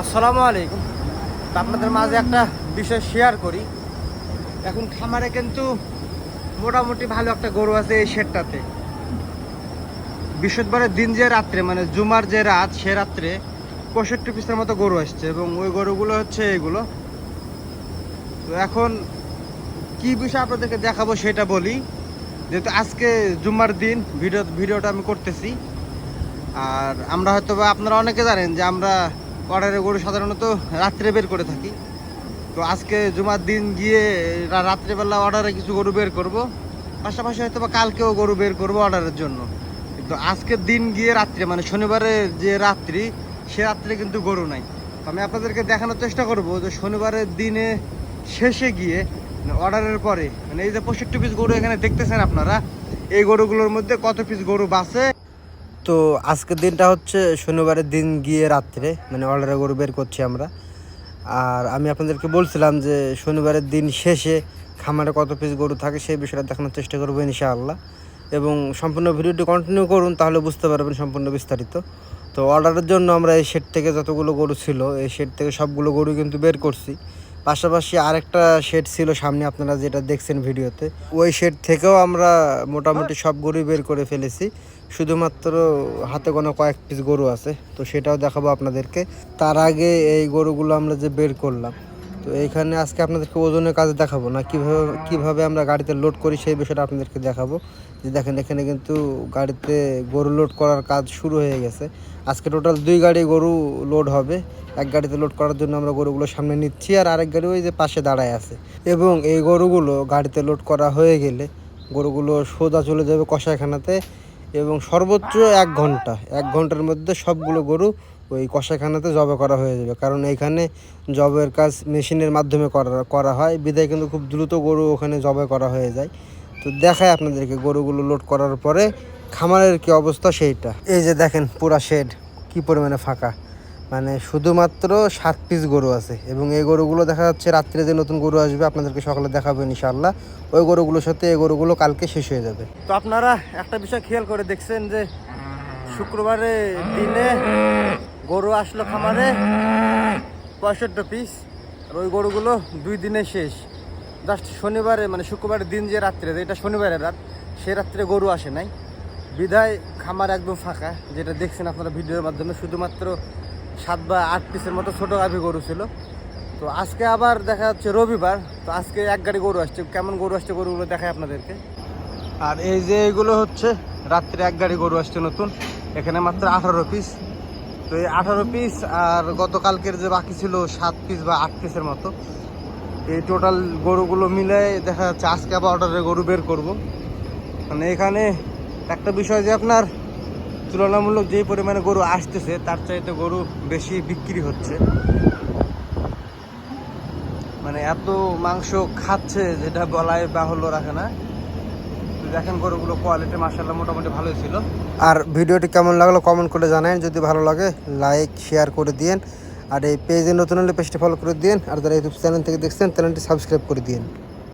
আসসালামু আলাইকুম। আপনাদের মাঝে একটা বিষয় শেয়ার করি। এখন খামারে কিন্তু মোটামুটি ভালো একটা গরু আছে এই শেডটাতে বৃহস্পতিবারের দিন যে রাত্রে মানে জুমার যে রাত, সে রাত্রে পঁয়ষট্টি পিসের মতো গরু আসছে এবং ওই গরুগুলো হচ্ছে এইগুলো তো এখন কি বিষয় আপনাদেরকে দেখাবো সেটা বলি। যেহেতু আজকে জুমার দিন, ভিডিও ভিডিওটা আমি করতেছি। আর আমরা হয়তো বা আপনারা অনেকে জানেন যে আমরা অর্ডারে গরু সাধারণত রাত্রে বের করে থাকি। তো আজকে জুমার দিন গিয়ে রাত্রেবেলা অর্ডারে কিছু গরু বের করব। পাশাপাশি হয়তো বা কালকেও গরু বের করব অর্ডারের জন্য। কিন্তু আজকের দিন গিয়ে রাত্রে মানে শনিবারের যে রাত্রি, সে রাত্রে কিন্তু গরু নাই। আমি আপনাদেরকে দেখানোর চেষ্টা করব যে শনিবারের দিনে শেষে গিয়ে মানে অর্ডারের পরে মানে এই যে পঁয়ষট্টি পিস গরু এখানে দেখতেছেন আপনারা, এই গরুগুলোর মধ্যে কত পিস গরু বাসে? তো আজকের দিনটা হচ্ছে শনিবারের দিন গিয়ে রাত্রে মানে অর্ডারে গরু বের করছি আমরা। আর আমি আপনাদেরকে বলছিলাম যে শনিবারের দিন শেষে খামারে কত পিস গরু থাকে সেই বিষয়টা দেখানোর চেষ্টা করব ইনশাআল্লাহ। এবং সম্পূর্ণ ভিডিওটি কন্টিনিউ করুন, তাহলে বুঝতে পারবেন সম্পূর্ণ বিস্তারিত। তো অর্ডারের জন্য আমরা এই শেড থেকে যতগুলো গরু ছিল, এই শেড থেকে সবগুলো গরু কিন্তু বের করছি। পাশাপাশি আরেকটা শেড ছিল সামনে, আপনারা যেটা দেখছেন ভিডিওতে, ওই শেড থেকেও আমরা মোটামুটি সব গরুই বের করে ফেলেছি। শুধুমাত্র হাতে কোনো কয়েক পিস গরু আছে, তো সেটাও দেখাবো আপনাদেরকে। তার আগে এই গরুগুলো আমরা যে বের করলাম, তো এইখানে আজকে আপনাদেরকে ওজনের কাজে দেখাবো না, কীভাবে কীভাবে আমরা গাড়িতে লোড করি সেই বিষয়টা আপনাদেরকে দেখাবো। যে দেখেন, এখানে কিন্তু গাড়িতে গরু লোড করার কাজ শুরু হয়ে গেছে। আজকে টোটাল দুই গাড়ি গরু লোড হবে, এক গাড়িতে লোড করার জন্য আমরা গরুগুলো সামনে নিচ্ছি আর আরেক গাড়ি ওই যে পাশে দাঁড়ায় আছে। এবং এই গরুগুলো গাড়িতে লোড করা হয়ে গেলে গরুগুলো সোজা চলে যাবে কষাইখানাতে এবং সর্বোচ্চ এক ঘণ্টা, এক ঘণ্টার মধ্যে সবগুলো গরু ওই কষাখানাতে জবে করা হয়ে যাবে। কারণ এইখানে জবের কাজ মেশিনের মাধ্যমে করা করা হয়। বিদায় কিন্তু খুব দ্রুত গরু ওখানে জবে করা হয়ে যায়। তো দেখায় আপনাদেরকে গরুগুলো লোড করার পরে খামারের কি অবস্থা সেইটা। এই যে দেখেন পুরা শেড কি পরিমাণে ফাঁকা। মানে শুধুমাত্র সাত পিস গরু আছে এবং এই গরুগুলো দেখা যাচ্ছে রাত্রে যে নতুন গরু আসবে আপনাদেরকে সকালে দেখাবেন ইনশাল্লাহ ওই গরুগুলোর সাথে এই গরুগুলো কালকে শেষ হয়ে যাবে। তো আপনারা একটা বিষয় খেয়াল করে দেখছেন যে শুক্রবারে দিনে গরু আসলো খামারে পঁয়ষট্টি পিস আর ওই গরুগুলো দুই দিনে শেষ। জাস্ট শনিবারে মানে শুক্রবারের দিন যে রাত্রে এটা শনিবারের রাত, সে রাত্রে গরু আসে নাই। বিধায় খামার একদম ফাঁকা, যেটা দেখছেন আপনারা ভিডিওর মাধ্যমে, শুধুমাত্র সাত বা আট পিসের মতো ছোটো গাভি গরু ছিল। তো আজকে আবার দেখা যাচ্ছে রবিবার, তো আজকে এক গাড়ি গরু আসছে। কেমন গরু আসছে গরুগুলো দেখায় আপনাদেরকে। আর এই যে এইগুলো হচ্ছে, রাত্রে এক গাড়ি গরু আসছে নতুন, এখানে মাত্র আঠারো পিস তো এই আঠারো পিস আর গতকালকের যে বাকি ছিল সাত পিস বা আট পিসের মতো। এই টোটাল গরুগুলো মিলে দেখা যাচ্ছে আজকে আবার অর্ডারে গরু বের করব। মানে এখানে একটা বিষয় যে আপনার তুলনামূলক যে পরিমাণে গরু আসতেছে, তার চাইতে গরু বেশি বিক্রি হচ্ছে। মানে এত মাংস খাচ্ছে যেটা বলাই বাহুল্য রাখে না। দেখেন গরুগুলো কোয়ালিটি মার্শাল্লাহ মোটামুটি ভালোই ছিল। আর ভিডিওটি কেমন লাগল কমেন্ট করে জানান। যদি ভালো লাগে লাইক শেয়ার করে দিন আর এই পেজে নতুন হলে পেজটি ফলো করে দিন আর যারা ইউটিউব চ্যানেল থেকে দেখছেন চ্যানেলটি সাবস্ক্রাইব করে দিন